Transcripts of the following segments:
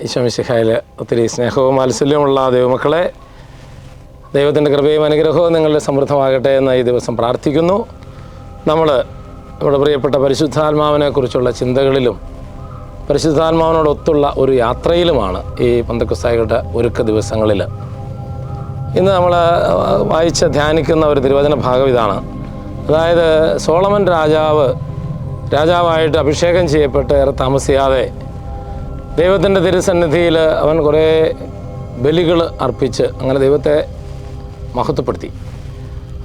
ഈശോമിശിഹായിൽ ഒത്തിരി സ്നേഹവും വാത്സല്യമുള്ള ദൈവമക്കളെ ദൈവത്തിന്റെ കൃപയും അനുഗ്രഹവും നിങ്ങളുടെ സമൃദ്ധമാകട്ടെ എന്ന് ഈ ദിവസം പ്രാർത്ഥിക്കുന്നു. നമ്മൾ നമ്മുടെ പ്രിയപ്പെട്ട പരിശുദ്ധാത്മാവിനെ കുറിച്ചുള്ള ചിന്തകളിലും പരിശുദ്ധാത്മാവിനോടൊത്തുള്ള ഒരു യാത്രയിലുമാണ് ഈ പന്തക്കുസ്തായികളുടെ ഒരുക്ക ദിവസങ്ങളിൽ. ഇന്ന് നമ്മൾ വായിച്ച് ധ്യാനിക്കുന്ന ഒരു തിരുവചന ഭാഗം ഇതാണ്. അതായത് സോളമൻ രാജാവ് രാജാവായിട്ട് അഭിഷേകം ചെയ്യപ്പെട്ട് ഏറെ താമസിയാതെ ദൈവത്തിന്റെ തിരുസന്നിധിയിൽ അവൻ കുറേ ബലികൾ അർപ്പിച്ച് അങ്ങനെ ദൈവത്തെ മഹത്വപ്പെടുത്തി.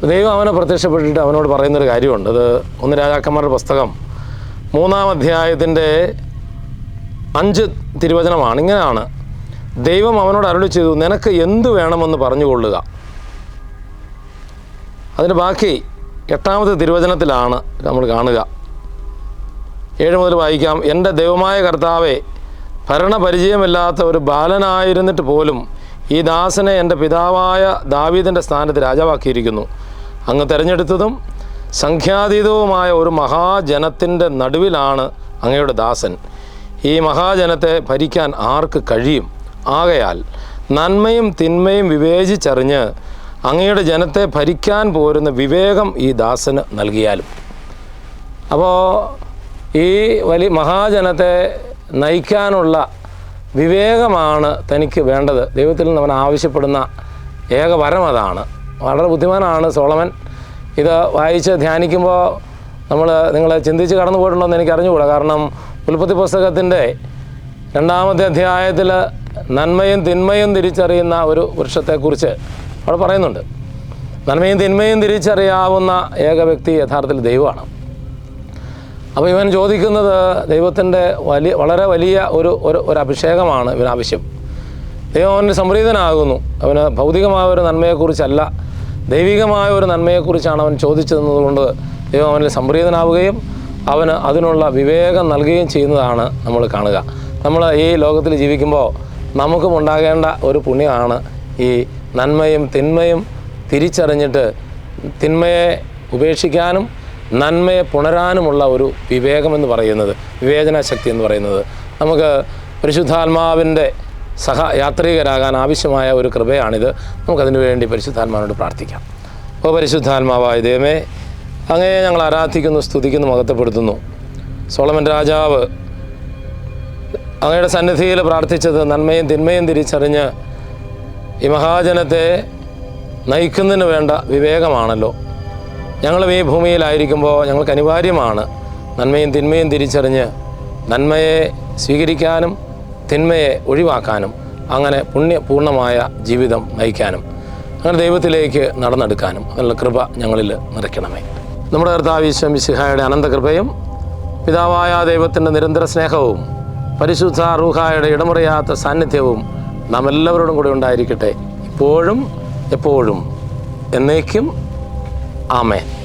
ദൈവം അവനെ പ്രത്യക്ഷപ്പെട്ടിട്ട് അവനോട് പറയുന്നൊരു കാര്യമുണ്ട്. അത് ഒന്ന് രാജാക്കന്മാരുടെ പുസ്തകം മൂന്നാം അധ്യായത്തിന്റെ അഞ്ച് തിരുവചനമാണ്. ഇങ്ങനെയാണ് ദൈവം അവനോട് അരുളി ചെയ്തു നിനക്ക് എന്ത് വേണമെന്ന് പറഞ്ഞുകൊള്ളുക. അതിന് ബാക്കി എട്ടാമത്തെ തിരുവചനത്തിലാണ് നമ്മൾ കാണുക. ഏഴ് മുതൽ വായിക്കാം എന്റെ ദൈവമായ കർത്താവെ ഭരണപരിചയമില്ലാത്ത ഒരു ബാലനായിരുന്നിട്ട് പോലും ഈ ദാസനെ എന്റെ പിതാവായ ദാവീദിന്റെ സ്ഥാനത്ത് രാജാവാക്കിയിരിക്കുന്നു. അങ്ങ് തിരഞ്ഞെടുത്തതും സംഖ്യാതീതവുമായ ഒരു മഹാജനത്തിന്റെ നടുവിലാണ് അങ്ങയുടെ ദാസൻ. ഈ മഹാജനത്തെ ഭരിക്കാൻ ആർക്ക് കഴിയും? ആകയാൽ നന്മയും തിന്മയും വിവേചിച്ചറിഞ്ഞ് അങ്ങയുടെ ജനത്തെ ഭരിക്കാൻ പോരുന്ന വിവേകം ഈ ദാസന് നൽകിയാലും. അപ്പോൾ ഈ വലിയ മഹാജനത്തെ നയിക്കാനുള്ള വിവേകമാണ് തനിക്ക് വേണ്ടത്. ദൈവത്തിൽ നിന്ന് അവൻ ആവശ്യപ്പെടുന്ന ഏക വരം അതാണ്. വളരെ ബുദ്ധിമാനാണ് സോളമൻ. ഇത് വായിച്ച് ധ്യാനിക്കുമ്പോൾ നമ്മൾ നിങ്ങൾ ചിന്തിച്ച് കടന്നു പോയിട്ടുണ്ടോ എന്ന് എനിക്ക് അറിഞ്ഞുകൂടാ. കാരണം ഉൽപ്പത്തി പുസ്തകത്തിന്റെ രണ്ടാമത്തെ അധ്യായത്തിൽ നന്മയും തിന്മയും തിരിച്ചറിയുന്ന ഒരു വൃക്ഷത്തെക്കുറിച്ച് അവിടെ പറയുന്നുണ്ട്. നന്മയും തിന്മയും തിരിച്ചറിയാവുന്ന ഏക വ്യക്തി യഥാർത്ഥത്തിൽ ദൈവമാണ്. അപ്പോൾ ഇവൻ ചോദിക്കുന്നത് ദൈവത്തിന്റെ വലിയ വളരെ വലിയ ഒരു ഒരു അഭിഷേകമാണ് ഇവൻ ആവശ്യം. ദൈവം അവന് സംപ്രീതനാകുന്നു അവന് ഭൗതികമായ ഒരു നന്മയെക്കുറിച്ചല്ല ദൈവികമായ ഒരു നന്മയെക്കുറിച്ചാണ് അവൻ ചോദിച്ചതെന്നതുകൊണ്ട് ദൈവം അവനിൽ സംപ്രീതനാവുകയും അവന് അതിനുള്ള വിവേകം നൽകുകയും ചെയ്യുന്നതാണ് നമ്മൾ കാണുക. നമ്മൾ ഈ ലോകത്തിൽ ജീവിക്കുമ്പോൾ നമുക്കും ഉണ്ടാകേണ്ട ഒരു പുണ്യമാണ് ഈ നന്മയും തിന്മയും തിരിച്ചറിഞ്ഞിട്ട് തിന്മയെ ഉപേക്ഷിക്കാനും നന്മയെ പുണരാനുമുള്ള ഒരു വിവേകമെന്ന് പറയുന്നത് വിവേചനാശക്തി എന്ന് പറയുന്നത്. നമുക്ക് പരിശുദ്ധാത്മാവിന്റെ സഹ യാത്രികരാകാൻ ആവശ്യമായ ഒരു കൃപയാണിത്. നമുക്കതിനു വേണ്ടി പരിശുദ്ധാത്മാവിനോട് പ്രാർത്ഥിക്കാം. ഓ പരിശുദ്ധാത്മാവായ ദൈവമേ അങ്ങയെ ഞങ്ങൾ ആരാധിക്കുന്നു സ്തുതിക്കുന്നു മഹത്വപ്പെടുത്തുന്നു. സോളമൻ രാജാവ് അങ്ങയുടെ സന്നിധിയിൽ പ്രാർത്ഥിച്ചത് നന്മയും തിന്മയും തിരിച്ചറിഞ്ഞ് ഈ മഹാജനത്തെ നയിക്കുന്നതിന് വേണ്ട വിവേകമാണല്ലോ. ഞങ്ങളും ഈ ഭൂമിയിലായിരിക്കുമ്പോൾ ഞങ്ങൾക്ക് അനിവാര്യമാണ് നന്മയും തിന്മയും തിരിച്ചറിഞ്ഞ് നന്മയെ സ്വീകരിക്കാനും തിന്മയെ ഒഴിവാക്കാനും അങ്ങനെ പുണ്യപൂർണമായ ജീവിതം നയിക്കാനും അങ്ങനെ ദൈവത്തിലേക്ക് നടന്നെടുക്കാനും അതിനുള്ള കൃപ ഞങ്ങളിൽ നിറയ്ക്കണമേ. നമ്മുടെ കർത്താവ് ഈശ്വം വിശിഹായുടെ അനന്തകൃപയും പിതാവായ ദൈവത്തിന്റെ നിരന്തര സ്നേഹവും പരിശുദ്ധ റൂഹായുടെ ഇടമുറിയാത്ത സാന്നിധ്യവും നാം എല്ലാവരോടും കൂടെ ഉണ്ടായിരിക്കട്ടെ. ഇപ്പോഴും എപ്പോഴും എന്നേക്കും Amen.